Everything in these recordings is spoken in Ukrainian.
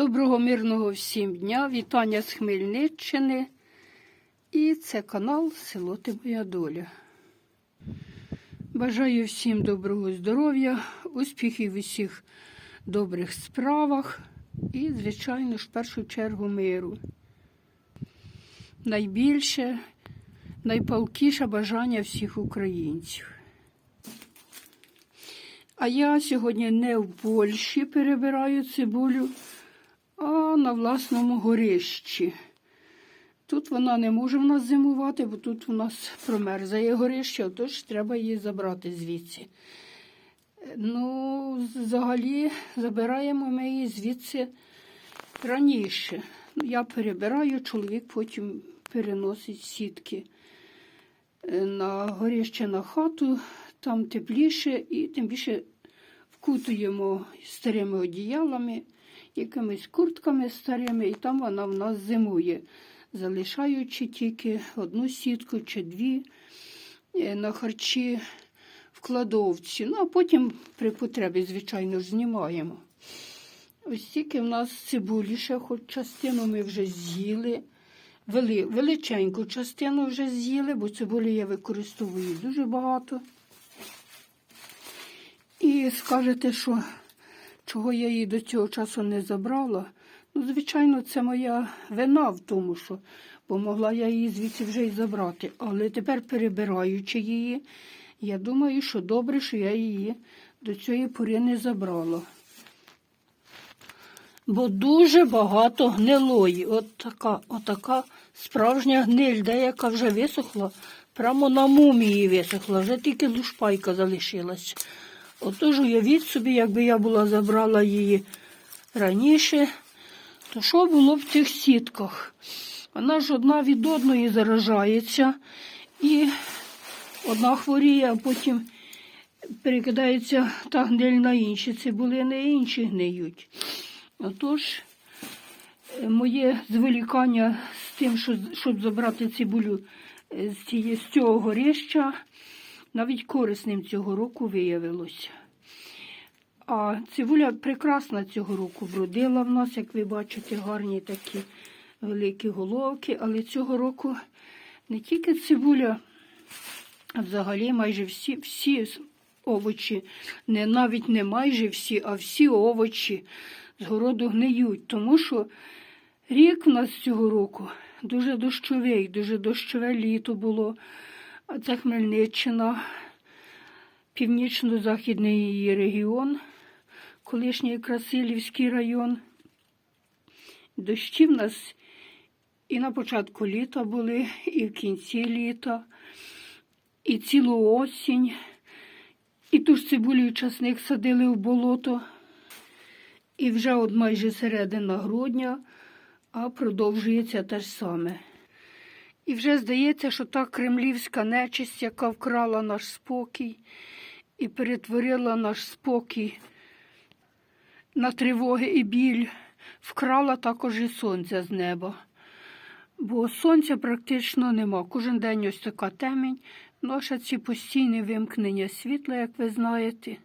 Доброго мирного всім дня, вітання з Хмельниччини. І це канал Село Ти Моя Доля. Бажаю всім доброго здоров'я, успіхів у всіх добрих справах і, звичайно ж, в першу чергу миру. Найбільше, найпалкіше бажання всіх українців. А я сьогодні не в Польщі перебираю цибулю, а на власному горищі. Тут вона не може в нас зимувати, бо тут у нас промерзає горище, отож треба її забрати звідси. Ну, взагалі, забираємо ми її звідси раніше. Я перебираю, чоловік потім переносить сітки е, на горище на хату, там тепліше і тим більше вкутуємо старими одіялами, якимись куртками старими, і там вона в нас зимує, залишаючи тільки одну сітку чи дві е, на харчі в кладовці. Ну, а потім при потребі, звичайно знімаємо. Ось тільки в нас цибулі ще, хоч частину ми вже з'їли. Вели, величеньку частину вже з'їли, бо цибулі я використовую дуже багато. І скажете, що чого я її до цього часу не забрала. Ну, звичайно, це моя вина в тому, що бо могла я її звідси вже й забрати. Але тепер, перебираючи її, я думаю, що добре, що я її до цієї пори не забрала. Бо дуже багато гнилої. От така, отака справжня гниль, деяка вже висохла, прямо на мумії висохла, вже тільки лушпайка залишилась. Отож, уявіть собі, якби я була забрала її раніше, то що було в цих сітках? Вона ж одна від одної заражається, і одна хворіє, а потім перекидається та гниль на інші цибулини, і інші гниють. Отож, е, моє зволікання з тим, що, щоб забрати цибулю е, з, цього горища, навіть корисним цього року виявилося. А цибуля прекрасна цього року вродила в нас, як ви бачите, гарні такі великі головки. Але цього року не тільки цибуля, а взагалі майже всі, всі овочі, не навіть не майже всі, а всі овочі з городу гниють, тому що рік у нас цього року дуже дощовий, дуже дощове літо було. А це Хмельниччина, північно-західний її регіон, колишній Красилівський район. Дощі в нас і на початку літа були, і в кінці літа, і цілу осінь, і ту ж цибулю часник садили в болото. І вже от майже середина грудня, а продовжується те ж саме. І вже здається, що та кремлівська нечисть, яка вкрала наш спокій і перетворила наш спокій на тривоги і біль, вкрала також і сонця з неба. Бо сонця практично нема. Кожен день ось така темінь, ноша ці постійні вимкнення світла, як ви знаєте.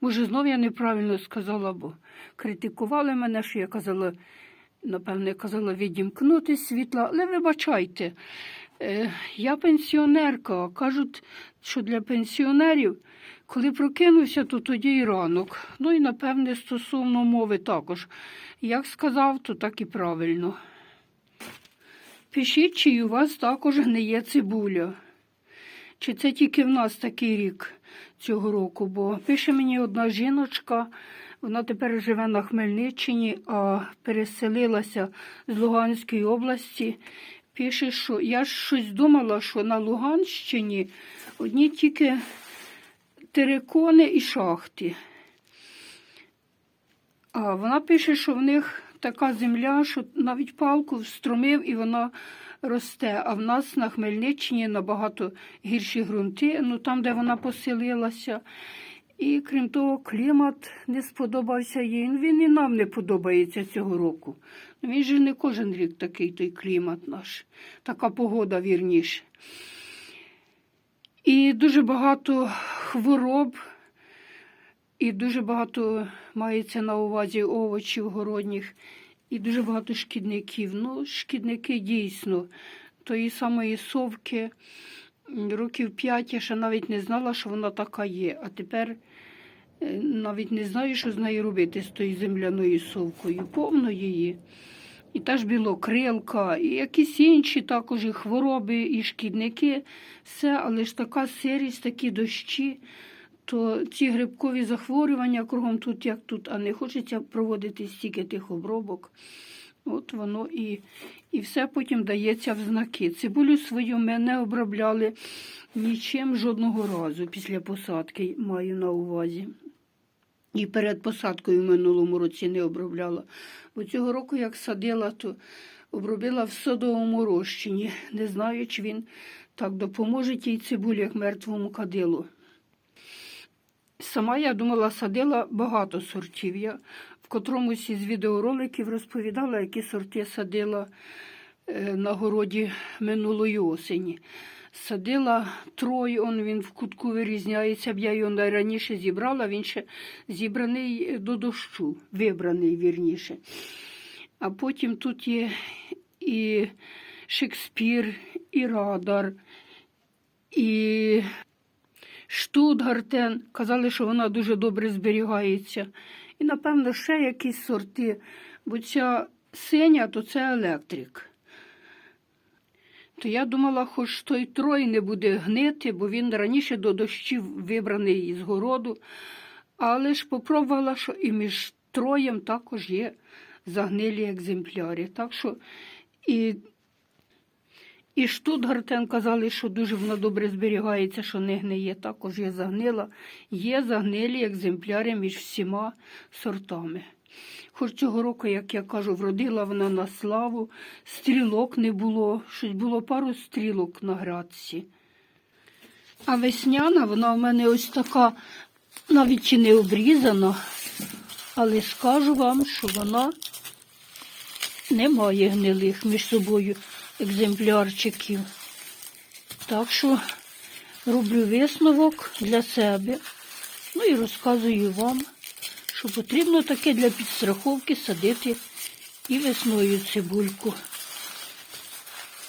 Може, знов я неправильно сказала, бо критикували мене, що я казала, напевне, казала відімкнути світла, але вибачайте, я пенсіонерка, кажуть, що для пенсіонерів, коли прокинувся, то тоді і ранок. Ну і, напевне, стосовно мови також. Як сказав, то так і правильно. Пишіть, чи у вас також гниє цибуля. Чи це тільки в нас такий рік цього року? Бо пише мені одна жіночка, вона тепер живе на Хмельниччині, а переселилася з Луганської області. Пише, що я ж щось думала, що на Луганщині одні тільки терикони і шахти. А вона пише, що в них така земля, що навіть палку встромив і вона росте. А в нас на Хмельниччині набагато гірші ґрунти, ну там, де вона поселилася. І крім того, клімат не сподобався їй. Ну, Він і нам не подобається цього року. Ну, Він же не кожен рік такий той клімат наш, така погода вірніше. І дуже багато хвороб, і дуже багато мається на увазі овочів городніх і дуже багато шкідників. Ну, шкідники дійсно тої самої совки. Років п'ять я ще навіть не знала, що вона така є. А тепер е, навіть не знаю, що з нею робити з тою земляною совкою. Повно її. І та ж білокрилка, і якісь інші також і хвороби, і шкідники. Все, але ж така сирість, такі дощі, то ці грибкові захворювання кругом тут, як тут, а не хочеться проводити стільки тих обробок. От воно і, і все потім дається в знаки. Цибулю свою ми не обробляли нічим жодного разу після посадки, маю на увазі. І перед посадкою в минулому році не обробляла. Бо цього року, як садила, то обробила в содовому розчині. Не знаю, чи він так допоможе тій цибулі, як мертвому кадилу. Сама я думала, садила багато сортів. Я в котромусь із відеороликів розповідала, які сорти садила е, на городі минулої осені. Садила трой, он він в кутку вирізняється, я його найраніше зібрала, він ще зібраний до дощу, вибраний вірніше. А потім тут є і Шекспір, і Радар, і Штутгартен. Казали, що вона дуже добре зберігається. І, напевно, ще якісь сорти, бо ця синя, то це електрик. То я думала, хоч той трой не буде гнити, бо він раніше до дощів вибраний із городу. Але ж попробувала, що і між троєм також є загнилі екземпляри. Так що і, і Штутгартен казали, що дуже вона добре зберігається, що не гниє. Також є загнила. Є загнилі екземпляри між всіма сортами. Хоч цього року, як я кажу, вродила вона на славу, стрілок не було, щось було пару стрілок на градці. А весняна, вона в мене ось така, навіть чи не обрізана, але скажу вам, що вона не має гнилих між собою екземплярчиків. Так що роблю висновок для себе. Ну і розказую вам, що потрібно таке для підстраховки садити і весною цибульку.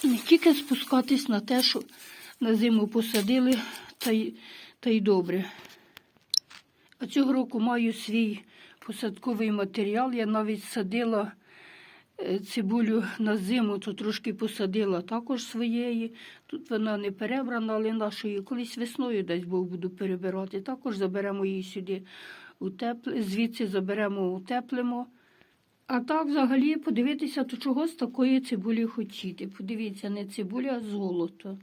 Не тільки спускатись на те, що на зиму посадили, та й, та й добре. А цього року маю свій посадковий матеріал. Я навіть садила цибулю на зиму, то трошки посадила також своєї. Тут вона не перебрана, але нашої колись весною десь Бог буду перебирати. Також заберемо її сюди утепле, звідси заберемо, утеплимо. А так, взагалі, подивитися, то чого з такої цибулі хотіти. Подивіться, не цибуля, а золото.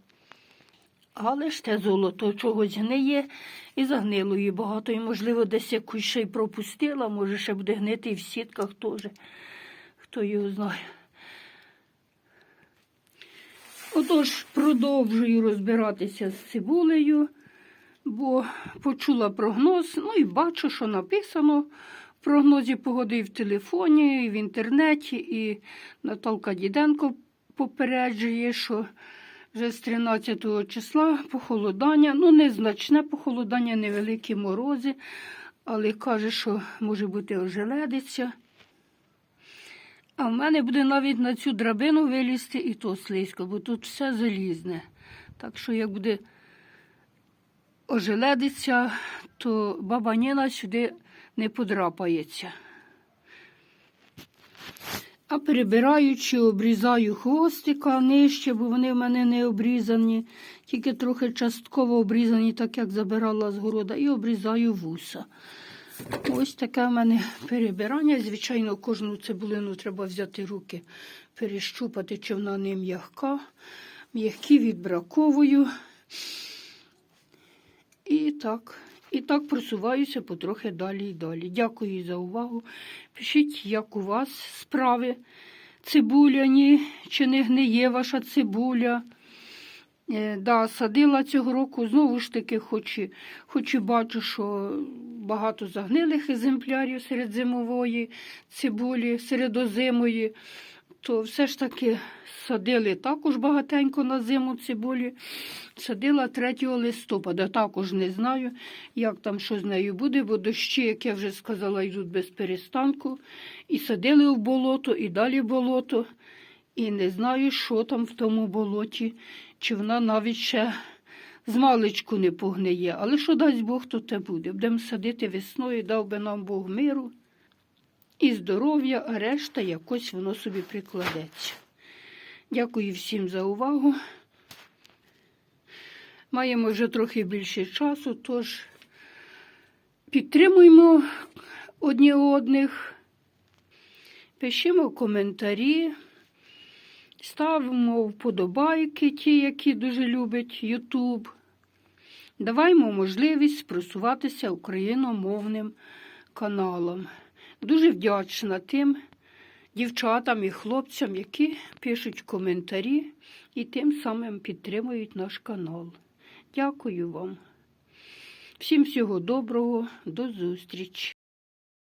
Але ж те золото чогось гниє і загнило її багато. І, можливо, десь якусь ще й пропустила, може, ще буде гнити і в сітках теж. Хто його знає. Отож, продовжую розбиратися з цибулею, бо почула прогноз, ну і бачу, що написано в прогнозі погоди і в телефоні, і в інтернеті, і Наталка Діденко попереджує, що вже з 13 числа похолодання, ну незначне похолодання, невеликі морози, але каже, що може бути ожеледиця. А в мене буде навіть на цю драбину вилізти і то слизько, бо тут все залізне. Так що як буде ожеледиця, то баба Ніна сюди не подрапається. А перебираючи, обрізаю хвостика нижче, бо вони в мене не обрізані, тільки трохи частково обрізані, так як забирала з города, і обрізаю вуса. Ось таке в мене перебирання. Звичайно, кожну цибулину треба взяти руки, перещупати, чи вона не м'яка. М'які відбраковую. І так, і так просуваюся потрохи далі і далі. Дякую за увагу. Пишіть, як у вас справи цибуляні, чи не гниє ваша цибуля. Е, да, садила цього року, знову ж таки, хоч і, хоч і бачу, що багато загнилих екземплярів серед зимової цибулі, серед озимої, то все ж таки садили також багатенько на зиму цибулі. Садила 3 листопада. Також не знаю, як там що з нею буде, бо дощі, як я вже сказала, йдуть без перестанку. І садили в болото, і далі болото. І не знаю, що там в тому болоті, чи вона навіть ще з не погниє. Але що дасть Бог, то те буде. Будемо садити весною, дав би нам Бог миру і здоров'я, а решта якось воно собі прикладеться. Дякую всім за увагу. Маємо вже трохи більше часу, тож підтримуємо одні одних, пишемо коментарі, ставимо вподобайки, ті, які дуже любить Ютуб. Даваймо можливість просуватися україномовним каналом. Дуже вдячна тим дівчатам і хлопцям, які пишуть коментарі і тим самим підтримують наш канал. Дякую вам. Всім всього доброго, до зустрічі!